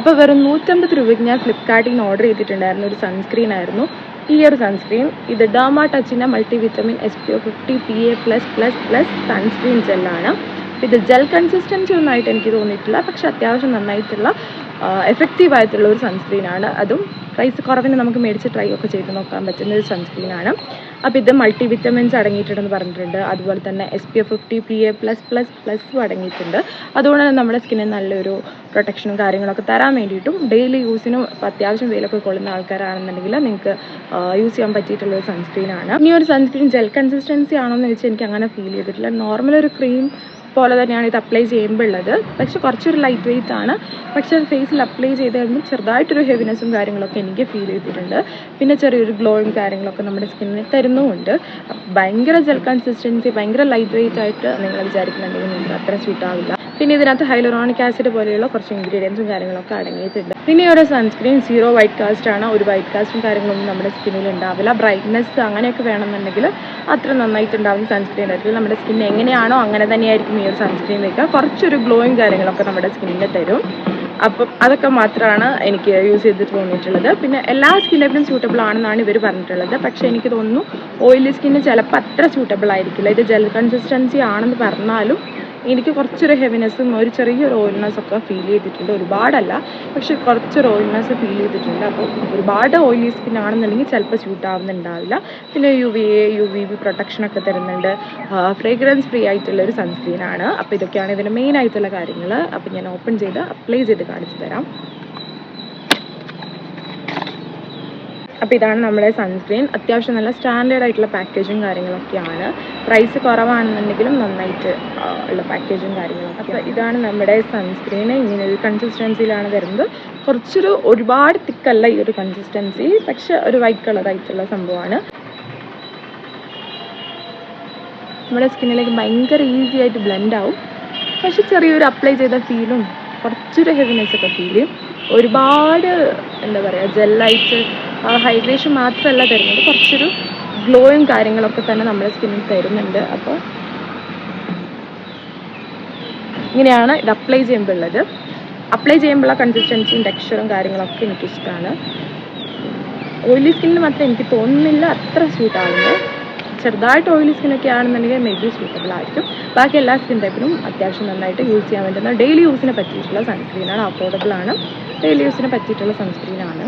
അപ്പോൾ വെറും നൂറ്റമ്പത് രൂപയ്ക്ക് ഞാൻ ഫ്ലിപ്കാർട്ടിൽ നിന്ന് ഓർഡർ ചെയ്തിട്ടുണ്ടായിരുന്നു. ഒരു സൺസ്ക്രീൻ ആയിരുന്നു. ഈ ഒരു സൺസ്ക്രീൻ ഇത് derma ടച്ചിന്റെ multi vitamin S P O fifty P A plus plus plus sunscreen ജെല്ലാണ് ഇത് ജെൽ കൺസിസ്റ്റൻസി ഒന്നായിട്ട് എനിക്ക് തോന്നിയിട്ടില്ല. പക്ഷെ അത്യാവശ്യം നന്നായിട്ടുള്ള എഫക്റ്റീവ് ആയിട്ടുള്ള ഒരു സൺസ്ക്രീനാണ് അതും പ്രൈസ് കുറവിന് നമുക്ക് മേടിച്ച് ട്രൈ ഒക്കെ ചെയ്ത് നോക്കാൻ പറ്റുന്ന ഒരു സൺസ്ക്രീനാണ് അപ്പോൾ ഇത് മൾട്ടി വിറ്റമിൻസ് അടങ്ങിയിട്ടുണ്ടെന്ന് പറഞ്ഞിട്ടുണ്ട്. അതുപോലെ തന്നെ S P F fifty P A plus plus plus അടങ്ങിയിട്ടുണ്ട്. അതുകൊണ്ട് തന്നെ നമ്മുടെ സ്കിന്നിന് നല്ലൊരു പ്രൊട്ടക്ഷനും കാര്യങ്ങളൊക്കെ തരാൻ വേണ്ടിയിട്ടും ഡെയിലി യൂസിനും അത്യാവശ്യം വെയിലൊക്കെ കൊള്ളുന്ന ആൾക്കാരാണെന്നുണ്ടെങ്കിൽ നിങ്ങൾക്ക് യൂസ് ചെയ്യാൻ പറ്റിയിട്ടുള്ള ഒരു സൺസ്ക്രീനാണ് ഇനി ഒരു സൺസ്ക്രീൻ ജെൽ കൺസിസ്റ്റൻസി ആണോ എന്ന് വെച്ചാൽ എനിക്ക് അങ്ങനെ ഫീൽ ചെയ്തിട്ടില്ല. നോർമൽ ഒരു ക്രീം പോലെ തന്നെയാണ് ഇത് അപ്ലൈ ചെയ്യുമ്പോൾ ഉള്ളത് പക്ഷെ കുറച്ചൊരു ലൈറ്റ് വെയിറ്റ് ആണ്. പക്ഷെ അത് ഫേസിൽ അപ്ലൈ ചെയ്ത് കഴിയുമ്പോൾ ചെറുതായിട്ടൊരു ഹെവിനെസ്സും കാര്യങ്ങളൊക്കെ എനിക്ക് ഫീൽ ചെയ്തിട്ടുണ്ട്. പിന്നെ ചെറിയൊരു ഗ്ലോയും കാര്യങ്ങളൊക്കെ നമ്മുടെ സ്കിന്നിന് തരുന്നുമുണ്ട്. ഭയങ്കര ജെൽ കൺസിസ്റ്റൻസി ഭയങ്കര ലൈറ്റ് വെയിറ്റ് ആയിട്ട് നിങ്ങൾ വിചാരിക്കുന്നുണ്ടെങ്കിൽ നിങ്ങൾക്ക് അത്ര സ്യൂട്ട് ആവില്ല. പിന്നെ ഇതിനകത്ത് ഹൈലോറോണിക് ആസിഡ് പോലെയുള്ള കുറച്ച് ഇൻഗ്രീഡിയൻസും കാര്യങ്ങളൊക്കെ അടങ്ങിയിട്ടുണ്ട്. പിന്നെ ഒരു സൺസ്ക്രീൻ സീറോ വൈറ്റ് കാസ്റ്റ് ആണ്. ഒരു വൈറ്റ് കാസ്റ്റും കാര്യങ്ങളൊന്നും നമ്മുടെ സ്കിന്നിൽ ഉണ്ടാവില്ല. ബ്രൈറ്റ്നെസ് അങ്ങനെയൊക്കെ വേണമെന്നുണ്ടെങ്കിൽ അത്ര നന്നായിട്ട് ഉണ്ടാവുന്ന സൺസ്ക്രീൻ ആയിരിക്കും. നമ്മുടെ സ്കിൻ എങ്ങനെയാണോ അങ്ങനെ തന്നെയായിരിക്കും ഈ ഒരു സൺസ്ക്രീൻ വയ്ക്കുക. കുറച്ചൊരു ഗ്ലോയും കാര്യങ്ങളൊക്കെ നമ്മുടെ സ്കിന്നിന് തരും. അപ്പം അതൊക്കെ മാത്രമാണ് എനിക്ക് യൂസ് ചെയ്തിട്ട് തോന്നിയിട്ടുള്ളത്. പിന്നെ എല്ലാ സ്കിൻ ടൈപ്പിനും സൂട്ടബിൾ ആണെന്നാണ് ഇവർ പറഞ്ഞിട്ടുള്ളത്. പക്ഷേ എനിക്ക് തോന്നുന്നു ഓയിലി സ്കിന്ന് ചിലപ്പോൾ അത്ര സ്യൂട്ടബിൾ ആയിരിക്കില്ല. ഇത് ജെൽ കൺസിസ്റ്റൻസി ആണെന്ന് പറഞ്ഞാലും എനിക്ക് കുറച്ചൊരു ഹെവിനെസ്സും ഒരു ചെറിയൊരു ഓയിൽനെസ് ഒക്കെ ഫീൽ ചെയ്തിട്ടുണ്ട്. ഒരുപാടല്ല പക്ഷെ കുറച്ചൊരു ഓയിൽനെസ് ഫീൽ ചെയ്തിട്ടുണ്ട്. അപ്പോൾ ഒരുപാട് ഓയിലി സ്കിൻ ആണെന്നുണ്ടെങ്കിൽ ചിലപ്പോൾ സ്യൂട്ട് ആവുന്നുണ്ടാവില്ല. പിന്നെ U V A U V B protection ഒക്കെ തരുന്നുണ്ട്. ഫ്രേഗ്രൻസ് ഫ്രീ ആയിട്ടുള്ള ഒരു സൺസ്ക്രീനാണ് അപ്പോൾ ഇതൊക്കെയാണ് ഇതിന്റെ മെയിൻ ആയിട്ടുള്ള കാര്യങ്ങൾ. അപ്പോൾ ഞാൻ ഓപ്പൺ ചെയ്ത് അപ്ലൈ ചെയ്ത് കാണിച്ചു തരാം. അപ്പോൾ ഇതാണ് നമ്മുടെ സൺസ്ക്രീൻ അത്യാവശ്യം നല്ല സ്റ്റാൻഡേർഡ് ആയിട്ടുള്ള പാക്കേജും കാര്യങ്ങളൊക്കെയാണ്. പ്രൈസ് കുറവാണെന്നുണ്ടെങ്കിലും നന്നായിട്ട് ഉള്ള പാക്കേജും കാര്യങ്ങളൊക്കെ അപ്പോൾ ഇതാണ് നമ്മുടെ സൺസ്ക്രീൻ ഇങ്ങനെ ഒരു കൺസിസ്റ്റൻസിയിലാണ് വരുന്നത്. കുറച്ചൊരു ഒരുപാട് തിക്കല്ല ഈ ഒരു കൺസിസ്റ്റൻസി പക്ഷെ ഒരു വൈറ്റ് കളറായിട്ടുള്ള സംഭവമാണ്. നമ്മുടെ സ്കിന്നിലേക്ക് ഭയങ്കര ഈസി ആയിട്ട് ബ്ലെൻഡ് ആവും. പക്ഷെ ചെറിയൊരു അപ്ലൈ ചെയ്ത ഫീലും കുറച്ചൊരു ഹെവിനെസ് ഒക്കെ ഫീൽ ചെയ്യും. ഒരുപാട് എന്താ പറയുക ജെല്ലായിട്ട് ഹൈഡ്രേഷൻ മാത്രമല്ല തരുന്നത്. കുറച്ചൊരു ഗ്ലോയും കാര്യങ്ങളൊക്കെ തന്നെ നമ്മുടെ സ്കിന്നിൽ തരുന്നുണ്ട്. അപ്പോൾ ഇങ്ങനെയാണ് ഇത് അപ്ലൈ ചെയ്യുമ്പോൾ ഉള്ളത് അപ്ലൈ ചെയ്യുമ്പോഴുള്ള കൺസിസ്റ്റൻസിയും ടെക്സ്ചറും കാര്യങ്ങളൊക്കെ എനിക്കിഷ്ടമാണ്. ഓയിലി സ്കിന്നിന് മാത്രം എനിക്ക് തോന്നുന്നില്ല അത്ര സ്യൂട്ട് ആവുന്നത് ചെറുതായിട്ട് ഓയിലി സ്കിന്നൊക്കെ ആണെന്നുണ്ടെങ്കിൽ മേ ബി സൂട്ടബിൾ ആയിരിക്കും. ബാക്കി എല്ലാ സ്കിൻ ടൈപ്പിനും അത്യാവശ്യം നന്നായിട്ട് യൂസ് ചെയ്യാൻ പറ്റുന്ന ഡെയിലി യൂസിന് പറ്റിയിട്ടുള്ള സൺസ്ക്രീനാണ് അഫോർഡബിൾ ആണ്. ഡെയിലി യൂസിന് പറ്റിയിട്ടുള്ള സൺസ്ക്രീനാണ്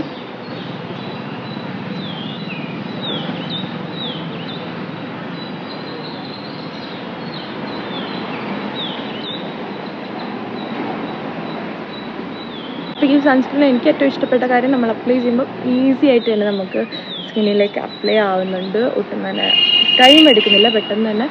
സൺസ്ക്രീൻ എനിക്ക് ഏറ്റവും ഇഷ്ടപ്പെട്ട കാര്യം നമ്മൾ അപ്ലൈ ചെയ്യുമ്പോൾ ഈസി ആയിട്ട് തന്നെ നമുക്ക് സ്കിന്നിലേക്ക് അപ്ലൈ ആവുന്നുണ്ട്. ഒട്ടും തന്നെ ടൈം എടുക്കുന്നില്ല. പെട്ടെന്ന് തന്നെ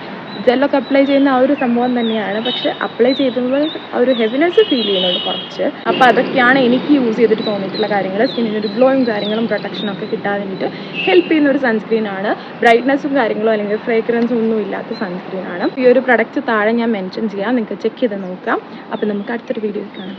ജെല്ലൊക്കെ അപ്ലൈ ചെയ്യുന്ന ആ ഒരു സംഭവം തന്നെയാണ്. പക്ഷെ അപ്ലൈ ചെയ്യുമ്പോൾ ആ ഒരു ഹെവിനെസ് ഫീൽ ചെയ്യുന്നുണ്ട് കുറച്ച്. അപ്പോൾ അതൊക്കെയാണ് എനിക്ക് യൂസ് ചെയ്തിട്ട് തോന്നിയിട്ടുള്ള കാര്യങ്ങൾ. സ്കിന്നിന് ഒരു ഗ്ലോയും കാര്യങ്ങളും പ്രൊട്ടക്ഷനും ഒക്കെ കിട്ടാൻ വേണ്ടിയിട്ട് ഹെൽപ്പ് ചെയ്യുന്ന ഒരു സൺസ്ക്രീൻ ആണ്. ബ്രൈറ്റ്നസ്സും കാര്യങ്ങളോ അല്ലെങ്കിൽ ഫ്രേഗ്രൻസും ഒന്നും ഇല്ലാത്ത സൺസ്ക്രീൻ ആണ്. ഈ ഒരു പ്രൊഡക്റ്റ് താഴെ ഞാൻ മെൻഷൻ ചെയ്യാം. നിങ്ങൾക്ക് ചെക്ക് ചെയ്ത് നോക്കാം. അപ്പോൾ നമുക്ക് അടുത്തൊരു വീഡിയോ കാണാം.